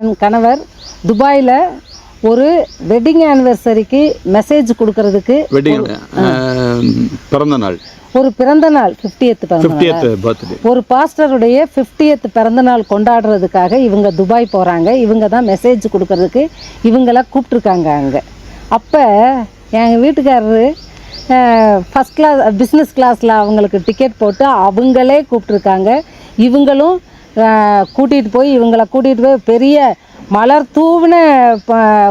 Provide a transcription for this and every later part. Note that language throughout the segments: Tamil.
என் கணவர் துபாயில் ஒரு வெட்டிங் ஆனிவர்சரிக்கு மெசேஜ் கொடுக்கறதுக்கு வெட்டிங் பிறந்த நாள். ஒரு பிறந்த நாள் ஃபிஃப்டியத் பிறந்த ஒரு பாஸ்டருடைய ஃபிஃப்டியத் பிறந்த நாள் கொண்டாடுறதுக்காக இவங்க துபாய் போகிறாங்க இவங்க தான் மெசேஜ் கொடுக்கறதுக்கு இவங்கள கூப்பிட்ருக்காங்க அங்கே. அப்போ எங்கள் வீட்டுக்காரரு ஃபஸ்ட் கிளாஸ் பிஸ்னஸ் கிளாஸில் அவங்களுக்கு டிக்கெட் போட்டு அவங்களே கூப்பிட்ருக்காங்க இவங்களும் கூட்டிகிட்டு போய் இவங்கள கூட்டிகிட்டு போய் பெரிய மலர் தூவின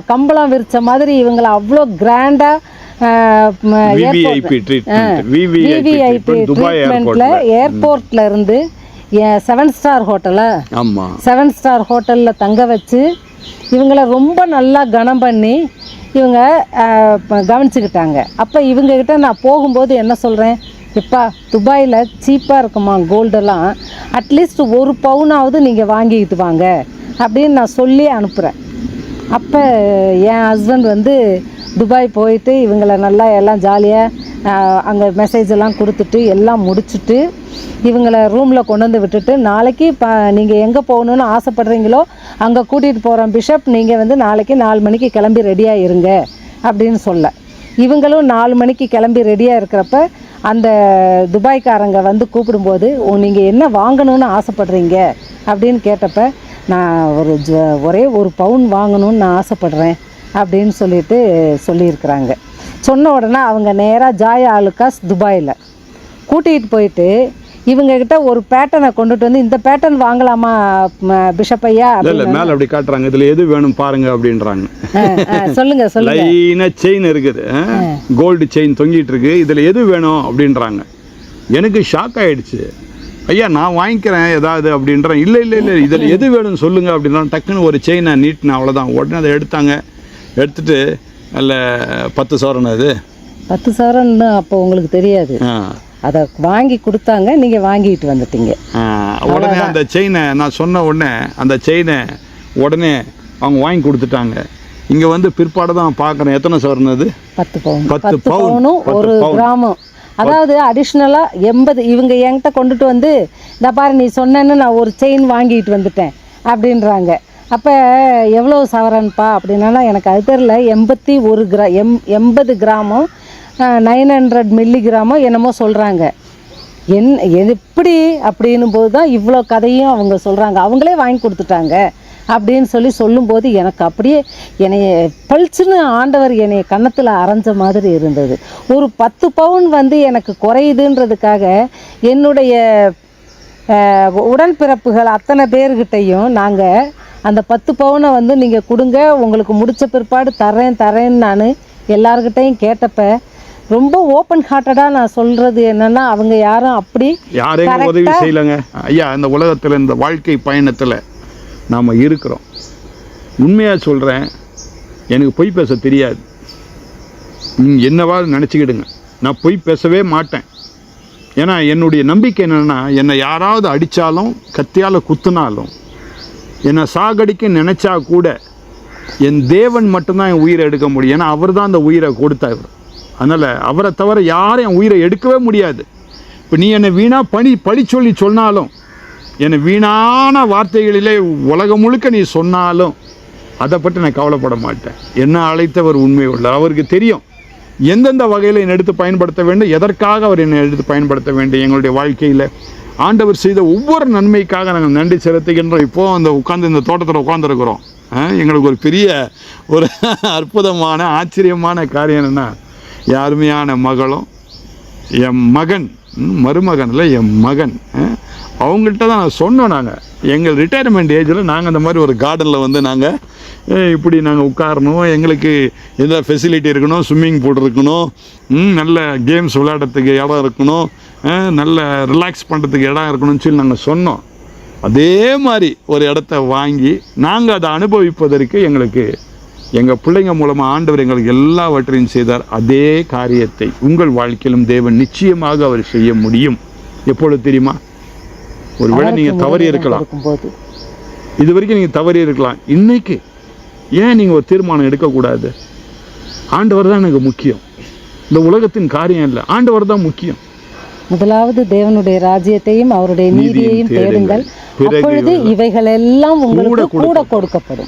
கம்பளம் விரிச்ச மாதிரி இவங்கள அவ்வளோ கிராண்டாக ஏர்போர்ட்ல இருந்து செவன் ஸ்டார் ஹோட்டலா செவன் ஸ்டார் ஹோட்டல்ல தங்க வச்சு இவங்கள ரொம்ப நல்லா கனம் பண்ணி இவங்க கவனிச்சுக்கிட்டாங்க. அப்போ இவங்க கிட்ட நான் போகும்போது என்ன சொல்கிறேன் இப்பா துபாயில் சீப்பாக இருக்குமா கோல்டெல்லாம் அட்லீஸ்ட் ஒரு பவுனாவது நீங்கள் வாங்கிக்கிட்டு வாங்க அப்படின்னு நான் சொல்லி அனுப்புகிறேன் அப்போ என் ஹஸ்பண்ட் வந்து துபாய் போயிட்டு இவங்களை நல்லா எல்லாம் ஜாலியாக அங்கே மெசேஜ் எல்லாம் கொடுத்துட்டு எல்லாம் முடிச்சுட்டு இவங்களை ரூமில் கொண்டு வந்து விட்டுட்டு நாளைக்கு ப நீங்கள் எங்கே போகணுன்னு ஆசைப்படுறீங்களோ அங்கே கூட்டிகிட்டு போகிறோம் பிஷப். நீங்கள் வந்து நாளைக்கு நாலு மணிக்கு கிளம்பி ரெடியாக இருங்க அப்படின்னு சொல்ல. இவங்களும் நாலு மணிக்கு கிளம்பி ரெடியாக இருக்கிறப்ப அந்த துபாய்க்காரங்க வந்து கூப்பிடும்போது நீங்கள் என்ன வாங்கணும்னு ஆசைப்படுறீங்க? அப்படின்னு கேட்டப்ப நான் ஒரு ஜ ஒரே ஒரு பவுன் வாங்கணும்னு நான் ஆசைப்படுறேன் அப்படின்னு சொல்லிட்டு சொல்லியிருக்கிறாங்க. சொன்ன உடனே அவங்க நேராக ஜாய் ஆலுக்காஸ் துபாயில் கூட்டிகிட்டு போயிட்டு இவங்கக்கிட்ட ஒரு பேட்டனை கொண்டுட்டு வந்து இந்த பேட்டர்ன் வாங்கலாமா பிஷப் ஐயா இல்ல மேல அப்படி காட்டுறாங்க. இதுல எது வேணும் பாருங்க அப்படின்றாங்க. சொல்லுங்க சொல்லுங்க. லைனா செயின் இருக்குது. கோல்டு செயின் தொங்கிட்டு இருக்கு. இதுல எது வேணும் அப்படின்றாங்க. எனக்கு ஷாக் ஆயிடுச்சு. ஐயா நான் வாங்கிக்கிறேன் ஏதாவது அப்படின்றேன் இல்லை இல்லை இல்லை இதில் எது வேணும்னு சொல்லுங்க அப்படின்னா டக்குன்னு ஒரு செயினை நீட்டினேன் அவ்வளோதான் உடனே அதை எடுத்தாங்க. எடுத்துட்டு அதில் பத்து சவரன் அது. பத்து சவரன்னு அப்போ உங்களுக்கு தெரியாது. அதை வாங்கி கொடுத்தாங்க நீங்கள் வாங்கிட்டு வந்துட்டீங்க. உடனே அந்த செயினை நான் சொன்ன உடனே அந்த செயினை உடனே அவங்க வாங்கி கொடுத்துட்டாங்க. இங்கே வந்து பிற்பாடு தான் பார்க்குறேன். எத்தனை சவரன் அது பத்து பவுன். பத்து பத்து பவுன், பவுனும் ஒரு. கிராமம். அதாவது அடிஷ்னலாக எண்பது இவங்க என்கிட்ட கொண்டுட்டு வந்து இந்த பாரு நீ சொன்னேன்னு நான் ஒரு செயின் வாங்கிட்டு வந்துட்டேன் அப்படின்றாங்க. அப்போ எவ்வளோ சவரன்ப்பா அப்படின்னா எனக்கு அது தெரில எண்பத்தி ஒரு கிரா எம் எண்பது கிராமம் நைன் ஹண்ட்ரட் மில்லிகிராமோ என்னமோ சொல்கிறாங்க என் எப்படி அப்படின்னும் போது தான் இவ்வளோ கதையும் அவங்க சொல்கிறாங்க அவங்களே வாங்கி கொடுத்துட்டாங்க அப்படின்னு சொல்லி சொல்லும்போது எனக்கு அப்படியே என்னைய பளிச்சுன்னு ஆண்டவர் என்னைய கன்னத்தில் அரைஞ்ச மாதிரி இருந்தது. ஒரு பத்து பவுன் வந்து எனக்கு குறையுதுன்றதுக்காக என்னுடைய உடன்பிறப்புகள் அத்தனை பேர்கிட்டையும் நாங்கள் அந்த பத்து பவுனை வந்து நீங்கள் கொடுங்க உங்களுக்கு முடித்த பிற்பாடு தரேன் தரேன்னு நான் எல்லார்கிட்டையும் கேட்டப்ப ரொம்ப ஓப்பன் ஹார்ட்டடாக நான் சொல்கிறது என்னென்னா அவங்க யாரும் அப்படி யாரையும் உதவி செய்யலைங்க? ஐயா இந்த உலகத்தில் இந்த வாழ்க்கை பயணத்தில் நாம் இருக்கிறோம். உண்மையாக சொல்கிறேன் எனக்கு பொய் பேச தெரியாது. நீங்கள் என்னவா நினச்சிக்கிடுங்க. நான் பொய் பேசவே மாட்டேன். ஏன்னா என்னுடைய நம்பிக்கை என்னென்னா என்னை யாராவது அடித்தாலும் கத்தியால் குத்துனாலும் என்னை சாகடிக்க நினச்சா கூட என் தேவன் மட்டும்தான் என் உயிரை எடுக்க முடியும். ஏன்னா அவர் தான் அந்த உயிரை கொடுத்தவர் அதனால் அவரை தவிர யாரும் என் உயிரை எடுக்கவே முடியாது. இப்போ நீ என்னை வீணாக பணி பழி சொல்லி சொன்னாலும் என்னை வீணான வார்த்தைகளிலே உலகம் முழுக்க நீ சொன்னாலும் அதை பற்றி நான் கவலைப்பட மாட்டேன். என்ன அழைத்தவர் உண்மை உள்ளார் அவருக்கு தெரியும் எந்தெந்த வகையில் என்னை எடுத்து பயன்படுத்த வேண்டும் எதற்காக அவர் என்னை எடுத்து பயன்படுத்த வேண்டும் எங்களுடைய வாழ்க்கையில். ஆண்டவர் செய்த ஒவ்வொரு நன்மைக்காக நாங்கள் நன்றி செலுத்துகின்றோம். இப்போது அந்த உட்காந்து இந்த தோட்டத்தில் உட்காந்துருக்குறோம் எங்களுக்கு ஒரு பெரிய ஒரு அற்புதமான ஆச்சரியமான காரியம் என்னென்னா என் அருமையான மகளும் என் மகன் மருமகனில் என் மகன் அவங்கள்ட்ட தான் நான் சொன்னோம் நாங்கள் எங்கள் ரிட்டையர்மெண்ட் ஏஜில் நாங்கள் இந்த மாதிரி ஒரு கார்டனில் வந்து நாங்கள் இப்படி நாங்கள் உட்காரணும் எங்களுக்கு எந்த ஃபெசிலிட்டி இருக்கணும் ஸ்விம்மிங் பூல் இருக்கணும் நல்ல கேம்ஸ் விளையாடுறதுக்கு இடம் இருக்கணும் நல்ல ரிலாக்ஸ் பண்ணுறதுக்கு இடம் இருக்கணும்னு சொல்லி நாங்கள் சொன்னோம். அதே மாதிரி ஒரு இடத்த வாங்கி நாங்கள் அதை அனுபவிப்பதற்கு எங்களுக்கு எங்கள் பிள்ளைங்க மூலமாக ஆண்டவர் எங்களுக்கு எல்லாவற்றையும் செய்தார். அதே காரியத்தை உங்கள் வாழ்க்கையிலும் தேவன் நிச்சயமாக அவர் செய்ய முடியும். எப்பொழுது தெரியுமா? ஒருவேளை நீங்கள் தவறி இருக்கலாம். இது வரைக்கும் நீங்கள் தவறி இருக்கலாம். இன்னைக்கு ஏன் நீங்கள் ஒரு தீர்மானம் எடுக்கக்கூடாது? ஆண்டவர் தான் எனக்கு முக்கியம். இந்த உலகத்தின் காரியம் இல்லை. ஆண்டவர் தான் முக்கியம். முதலாவது தேவனுடைய ராஜ்யத்தையும் அவருடைய நீதியையும் தேடுங்கள். அப்பொழுது இவைகளெல்லாம் உங்களுக்கு கூட கூட கொடுக்கப்படும்.